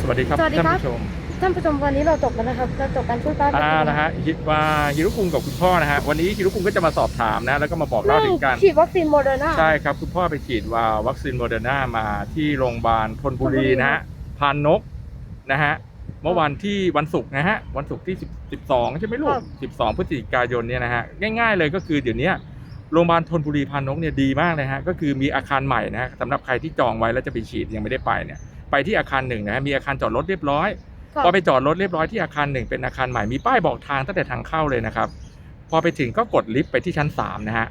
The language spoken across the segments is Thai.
สวัสดีครับสวัสดีท่านครับ ผู้ชมท่านผู้ชมวันนี้เราจบแล้วนะครับเราจบการช่วยป้าอ่านะฮะฮิว่าฮิรุคุงกับคุณพ่อนะฮะวันนี้ฮิรุคุงก็จะมาสอบถามนะ แล้วก็มาบอกเล่าถึงการ ฉีดวัคซีนโมเดอร์นา ใช่ครับ คุณพ่อไปฉีดว่าวัคซีนโมเดอร์นามาที่โรงพยาบาลธนบุรี นะฮะพานนกนะฮะเมื่อวันที่วันศุกร์นะฮะวันศุกร์ที่10 12 ใช่ไหมลูก 12 พฤศจิกายนเนี่ยนะฮะง่ายๆเลยก็คือเดี๋ยวนี้โรงพยาบาลธนบุรีพานนกเนี่ยดีมากเลยฮะก็คือมีอาคารใหม่นะฮะสำหรับใครที่จองไว้แล้วจะไปฉีดยังไม่ได้ไปเนี่ย ไปที่อาคารหนึ่งนะฮะมีอาคารจอดรถเรียบร้อยครับพอไปจอดรถเรียบร้อยที่อาคารหนึ่งเป็นอาคารใหม่มีป้ายบอกทางตั้งแต่ทางเข้าเลยนะครับ พอไปถึงก็กดลิฟต์ไปที่ชั้น3นะฮะ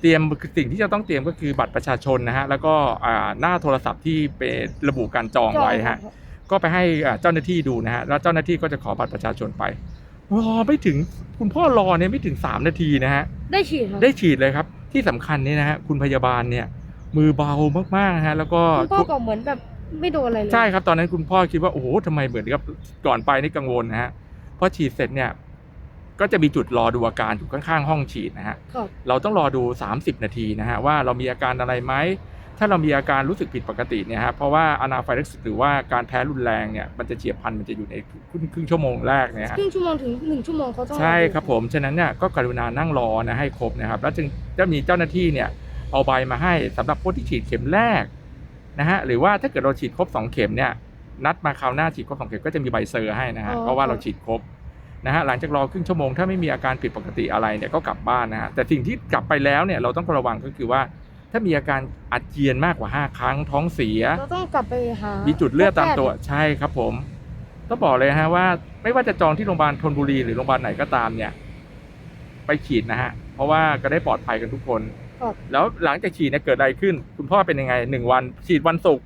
เตรียมสิ่งที่จะต้องเตรียมก็คือบัตรประชาชนนะฮะแล้วก็อ่าหน้าโทรศัพท์ที่เป็นระบุการจองไว้ฮะก็ไปให้อ่าเจ้าหน้าที่ดูนะฮะแล้วเจ้าหน้าที่ก็จะขอบัตรประชาชนไปรอไม่ถึงคุณพ่อรอเนี่ยไม่ถึง 3 นาทีนะฮะได้ฉีดครับได้ฉีดเลยครับ ที่สำคัญนี่นะฮะคุณพยาบาลเนี่ยมือเบามากๆนะฮะแล้วก็คุณพ่อก็เหมือนแบบ ไม่โดนอะไรเลย ใช่ครับตอนนั้นคุณพ่อคิดว่าโอ้โหทำไมเหมือนกับก่อนไปนี่กังวลนะฮะพอฉีดเสร็จเนี่ยก็จะมีจุดรอดูอาการอยู่ข้างๆ ห้องฉีดนะฮะครับ เราต้องรอดู 30 นาทีนะฮะว่าเรามีอาการอะไรไหมถ้าเรามีอาการรู้สึกผิดปกติเนี่ยฮะเพราะว่าอนาไฟลักซิสหรือว่าการแพ้รุนแรงเนี่ยมันจะเฉียบพลันมันจะอยู่ในครึ่งครึ่งชั่วโมงแรกเนี่ยฮะ ครึ่งชั่วโมงถึงหนึ่งชั่วโมงเขาต้องใช่ครับผม ฉะนั้นเนี่ยก็กรุณานั่งรอนะให้ครบนะครับ แล้วจึงจะมีเจ้าหน้าที่เนี่ยเอาใบมาให้สำหรับผู้ที่ฉีดเข็มแรก นะฮะหรือว่าถ้าเกิดเราฉีดครบ 2 เข็มเนี่ยนัดมาคราวหน้าฉีดครบ2เข็มก็จะมีใบเซอร์ให้นะฮะเพราะว่าเราฉีดครบนะฮะหลังจากรอครึ่งชั่วโมงถ้าไม่มีอาการผิดปกติอะไรเนี่ยก็กลับบ้านนะฮะแต่สิ่งที่กลับไปแล้วเนี่ยเราต้องระวังก็คือว่า ถ้ามีอาการอาเจียนมากกว่า 5 ครั้งท้องเสียเราต้องกลับไปหามีจุดเลือดตามตัวพบแพทย์ใช่ครับผมต้องบอกเลยฮะว่า ไม่ว่าจะจองที่โรงพยาบาลธนบุรีหรือโรงพยาบาลไหนก็ตามเนี่ย ไปฉีดนะฮะเพราะว่าก็ได้ปลอดภัยกันทุกคนครับ แล้วหลังจากฉีดเนี่ยเกิดอะไรขึ้น คุณพ่อเป็นยังไงหนึ่งวัน ฉีดวันศุกร์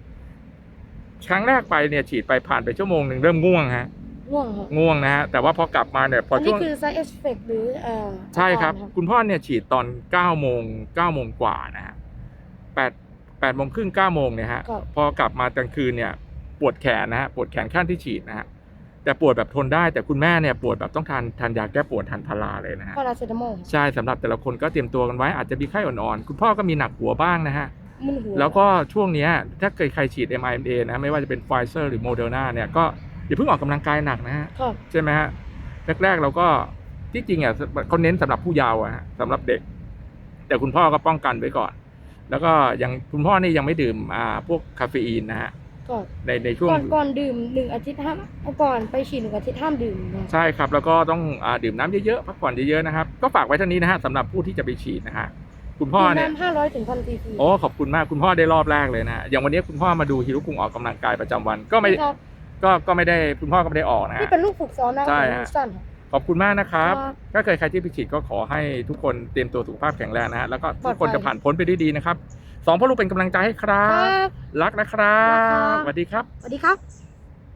ครั้งแรกไปเนี่ยฉีดไปผ่านไปชั่วโมงหนึ่งเริ่มง่วงฮะง่วงครับง่วงนะฮะแต่ว่าพอกลับมาเนี่ยพออันช่นี้วงคือ side effect หรือเอ่อใช่ครับ อาการคุณพ่อเนี่ยฉีดตอนเก้าโมงเก้าโมงกว่านะฮะแปดแปดโมงครึ่งเก้าโมงเนี่ยฮะครับ พอกลับมากลางคืนเนี่ย ปวดแขนนะฮะปวดแขนข้างที่ฉีดนะฮะ แต่ปวดแบบทนได้แต่คุณแม่เนี่ยปวดแบบต้องทานทานยาแก้ปวดทานพาราเลยนะฮะพาราเซตามอลใช่สำหรับแต่ละคนก็เตรียมตัวกันไว้อาจจะมีไข้อ่อนๆ คุณพ่อก็มีหนักหัวบ้างนะฮะมึนหัวแล้วก็ช่วงเนี้ยถ้าเคยใครฉีด mRNA นะไม่ว่าจะเป็นไฟเซอร์หรือโมเดอร์นาเนี่ยก็อย่าเพิ่งออกกำลังกายหนักนะฮะครับใช่ไหมฮะแรกๆเราก็ที่จริงอะเขาเน้นสำหรับผู้เยาว์อะฮะสำหรับเด็ก แต่คุณพ่อก็ป้องกันไว้ก่อน แล้วก็ยังคุณพ่อนี่ยังไม่ดื่มอ่าพวกคาเฟอีนนะฮะ ก่อนในในช่วงก่อนก่อนดื่มหนึ่งอาทิตย์ห้ามก่อนไปฉีดหนึ่งอาทิตย์ห้ามดื่มนะใช่ครับ แล้วก็ต้องอาดื่มน้ำเยอะๆพักผ่อนเยอะๆนะครับ ก็ฝากไว้เท่านี้นะฮะสำหรับผู้ที่จะไปฉีดนะฮะคุณพ่อเนี่ยน้ำห้าร้อยถึงพันซีซีโอ้ขอบคุณมากคุณพ่อได้รอบแรกเลยนะฮะอย่างวันนี้คุณพ่อมาดูฮิรุกุงออกกำลังกายประจำวันก็ไม่ครับก็ก็ไม่ได้คุณพ่อก็ไม่ได้ออกนะนี่ฮะเป็นลูกฝึกซ้อมนะใช่ของฮะฮิวสตันครับขอบคุณมากนะครับครับถ้าเคยใครที่ไปฉีดก็ขอให้ทุกคนเตรียมตัวสุขภาพแข็งแรงนะฮะแล้วก็ทุกคนปลอดภัยจะผ่านพ้นไปได้ดีนะครับ สองพ่อลูกเป็นกำลังใจให้ครัครับบรักนะครัรักครับบสวัสดีครับ สวัสดีครับ